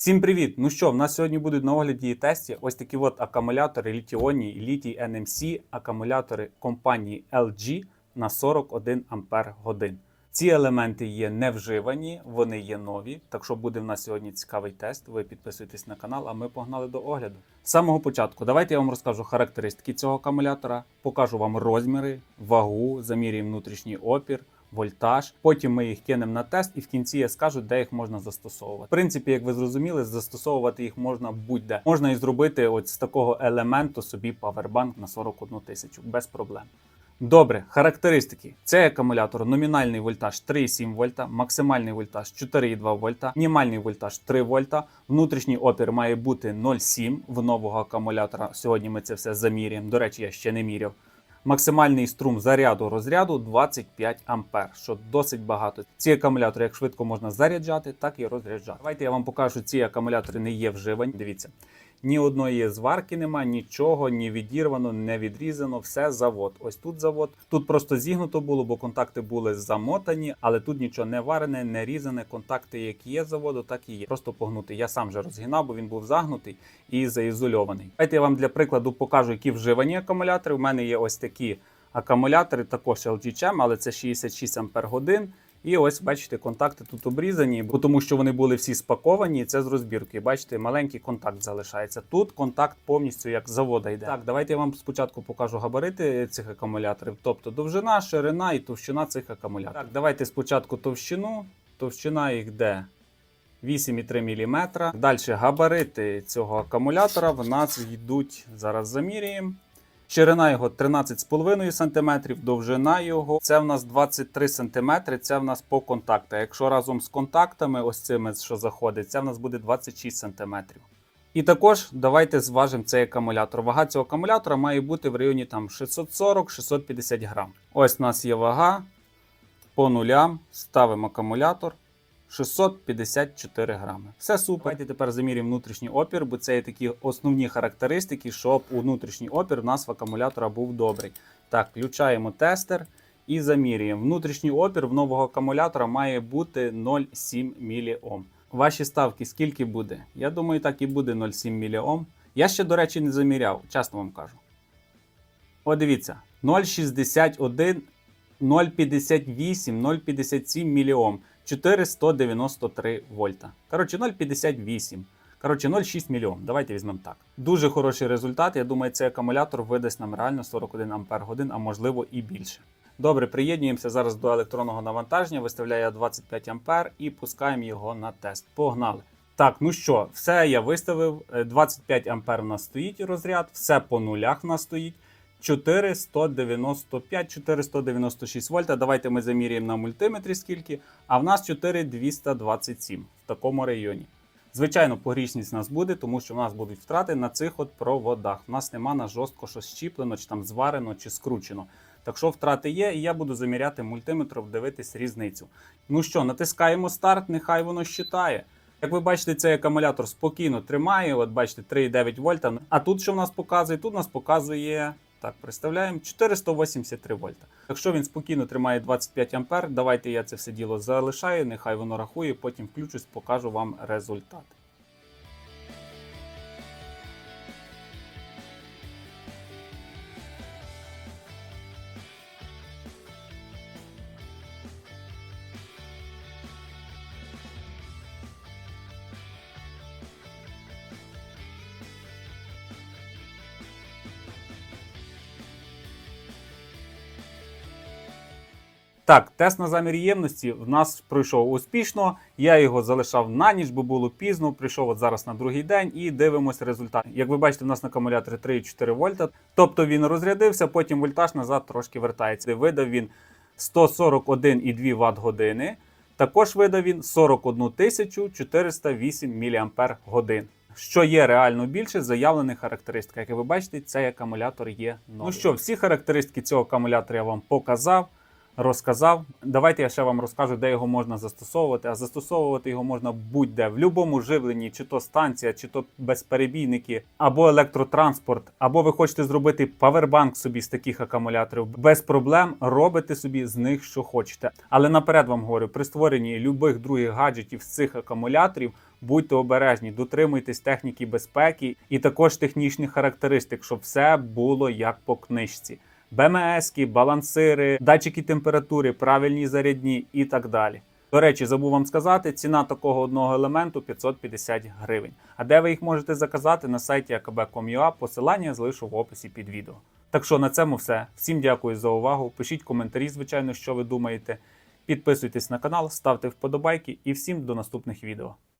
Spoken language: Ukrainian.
Всім привіт! Ну що, в нас сьогодні будуть на огляді і тесті ось такі от акумулятори літіонні і літій NMC, акумулятори компанії LG на 41 Ампер. Ці елементи є невживані, вони є нові. Так що буде в нас сьогодні цікавий тест. Ви підписуйтесь на канал, а ми погнали до огляду. З самого початку давайте я вам розкажу характеристики цього акумулятора, покажу вам розміри, вагу, замірюємо внутрішній опір. Вольтаж, потім ми їх кинемо на тест, і в кінці я скажу, де їх можна застосовувати. В принципі, як ви зрозуміли, застосовувати їх можна будь-де. Можна і зробити от з такого елементу собі павербанк на 41 тисячу без проблем. Добре, характеристики. Цей акумулятор номінальний вольтаж 3,7 вольта, максимальний вольтаж 4,2 вольта, мінімальний вольтаж 3 вольта. Внутрішній опір має бути 0,7 в нового акумулятора. Сьогодні ми це все заміряємо. До речі, я ще не міряв. Максимальний струм заряду розряду 25 ампер, що досить багато. Ці акумулятори як швидко можна заряджати, так і розряджати. Давайте я вам покажу, ці акумулятори не є вживані. Дивіться, ні одної зварки немає, нічого, ні відірвано, не відрізано. Все завод. Ось тут завод. Тут просто зігнуто було, бо контакти були замотані, але тут нічого не варене, не різане. Контакти, які є заводу, так і є. Просто погнутий. Я сам же розгинав, бо він був загнутий і заізольований. Давайте я вам для прикладу покажу, які вживані акумулятори. У мене є ось такі акумулятори, також LG CHEM, але це 66 ампер годин. І ось бачите, контакти тут обрізані, бо тому що вони були всі спаковані. Це з розбірки. Бачите, маленький контакт залишається. Тут контакт повністю як завода йде. Так, давайте я вам спочатку покажу габарити цих акумуляторів, тобто довжина, ширина і товщина цих акумуляторів. Так, давайте спочатку товщину. Товщина їх де 8,3 мм. Далі габарити цього акумулятора в нас йдуть. Зараз заміряємо. Ширина його 13,5 см, довжина його це в нас 23 см, це в нас по контактах. Якщо разом з контактами, ось цими, що заходить, це в нас буде 26 см. І також давайте зважимо цей акумулятор. Вага цього акумулятора має бути в районі там 640-650 грам. Ось у нас є вага. По нулям ставимо акумулятор. 654 грами. Все супер. Давайте тепер замірюємо внутрішній опір, бо це є такі основні характеристики, щоб у внутрішній опір у нас в акумулятора був добрий. Так, включаємо тестер і замірюємо. Внутрішній опір в нового акумулятора має бути 0,7 мОм. Ваші ставки скільки буде? Я думаю, так і буде 0,7 мОм. Я ще, до речі, не заміряв, чесно вам кажу. О, дивіться, 0,61, 0,58, 0,57 мОм. 493 вольта. Коротше, 0,58. Коротше, 0,6 мільйон. Давайте візьмемо так. Дуже хороший результат. Я думаю, цей акумулятор видасть нам реально 41 ампер годин, а можливо і більше. Добре, приєднуємося зараз до електронного навантаження, виставляє 25 ампер і пускаємо його на тест. Погнали! Так, ну що, все я виставив. 25 ампер в нас стоїть розряд, все по нулях в нас стоїть. 495-496 вольта. Давайте ми заміряємо на мультиметрі скільки. А в нас 4227 в такому районі. Звичайно, погрішність у нас буде, тому що в нас будуть втрати на цих от проводах. У нас нема на жорстко щось щіплено, чи там зварено, чи скручено. Так що втрати є, і я буду заміряти мультиметром, дивитись різницю. Ну що, натискаємо старт, нехай воно щитає. Як ви бачите, цей акумулятор спокійно тримає. От бачите, 3,9 вольта. А тут що в нас показує? Тут нас показує. Так, представляємо 483 вольта. Якщо він спокійно тримає 25 ампер, давайте я це все діло залишаю, нехай воно рахує, потім включусь, покажу вам результат. Так, тест на замір ємності в нас пройшов успішно. Я його залишав на ніч, бо було пізно. Прийшов от зараз на другий день і дивимося результат. Як ви бачите, в нас на акумуляторі 3,4 вольта. Тобто він розрядився, потім вольтаж назад трошки вертається. Видав він 141,2 Вт години. Також видав він 41 408 мАч. Що є реально більше заявлених характеристик. Як ви бачите, цей акумулятор є новий. Ну що, всі характеристики цього акумулятора я вам показав розказав. Давайте я ще вам розкажу, де його можна застосовувати. А застосовувати його можна будь-де в будь-якому живленні, чи то станція, чи то безперебійники, або електротранспорт, або ви хочете зробити павербанк собі з таких акумуляторів. Без проблем робите собі з них, що хочете. Але наперед вам говорю, при створенні любих других гаджетів з цих акумуляторів Будьте обережні, дотримуйтесь техніки безпеки і також технічних характеристик, щоб все було як по книжці. БМС, балансири, датчики температури, правильні зарядні і так далі. До речі, забув вам сказати, ціна такого одного елементу 550 гривень. А де ви їх можете заказати на сайті akb.com.ua, посилання я залишу в описі під відео. Так що на цьому все. Всім дякую за увагу. Пишіть коментарі, звичайно, що ви думаєте. Підписуйтесь на канал, ставте вподобайки і всім до наступних відео.